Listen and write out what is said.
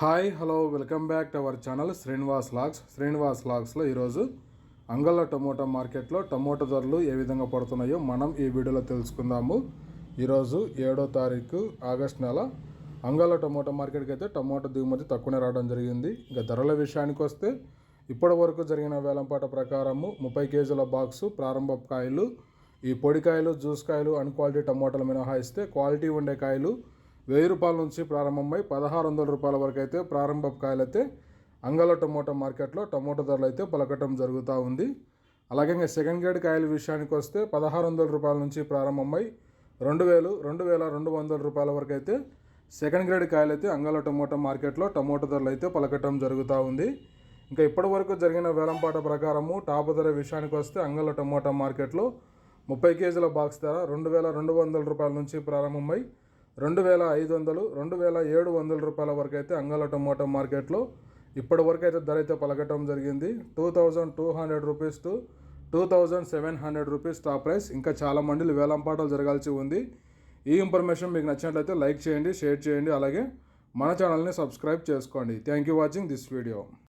Hi hello welcome back to our channel Srinivas logs Srinivas లాగ్స్లో ఈరోజు అంగళ్ళ tomato మార్కెట్లో tomato ధరలు ఏ విధంగా పడుతున్నాయో మనం ఈ వీడియోలో తెలుసుకుందాము. ఈరోజు ఏడో తారీఖు ఆగస్ట్ నెల. అంగళ్ళ టమోటా మార్కెట్కి అయితే టమోటా దిగుమతి తక్కువనే రావడం జరిగింది. ఇంకా ధరల విషయానికి వస్తే ఇప్పటి వరకు జరిగిన వేలంపాట ప్రకారము ముప్పై కేజీల బాక్సు ప్రారంభ కాయలు ఈ పొడికాయలు జ్యూస్ కాయలు అన్ క్వాలిటీ టమోటాలు మినహాయిస్తే క్వాలిటీ ఉండే కాయలు వెయ్యి రూపాయల నుంచి ప్రారంభమై పదహారు వందల రూపాయల వరకు అయితే ప్రారంభ కాయలైతే అంగళ టమోటా మార్కెట్లో టమోటా ధరలు అయితే పలకటం జరుగుతూ ఉంది. అలాగే ఇంకా సెకండ్ గ్రేడ్ కాయల విషయానికి వస్తే పదహారు వందల రూపాయల నుంచి ప్రారంభమై రెండు వేలు రెండు వేల రెండు వందల రూపాయల వరకు అయితే సెకండ్ గ్రేడ్ కాయలు అయితే అంగళ టమోటా మార్కెట్లో టమోటా ధరలు అయితే పలకటం జరుగుతూ ఉంది. ఇంకా ఇప్పటి వరకు జరిగిన వేలంపాట ప్రకారము టాప్ ధర విషయానికి వస్తే అంగళ టమోటా మార్కెట్లో ముప్పై కేజీల బాక్స్ ధర రెండు వేల రెండు వందల రూపాయల నుంచి ప్రారంభమై రెండు వేల ఐదు వందలు రెండు వేల ఏడు వందల రూపాయల వరకు అయితే అంగళ టొమాటో మార్కెట్లో ఇప్పటి వరకు అయితే ధర అయితే పలకటం జరిగింది. Two thousand two hundred rupees to two thousand seven hundred rupees top price. ఇంకా చాలా మందిలు వేలంపాటలు జరగాల్సి ఉంది. ఈ ఇన్ఫర్మేషన్ మీకు నచ్చినట్లయితే లైక్ చేయండి షేర్ చేయండి. అలాగే మన ఛానల్ని సబ్స్క్రైబ్ చేసుకోండి. Thank you watching this video.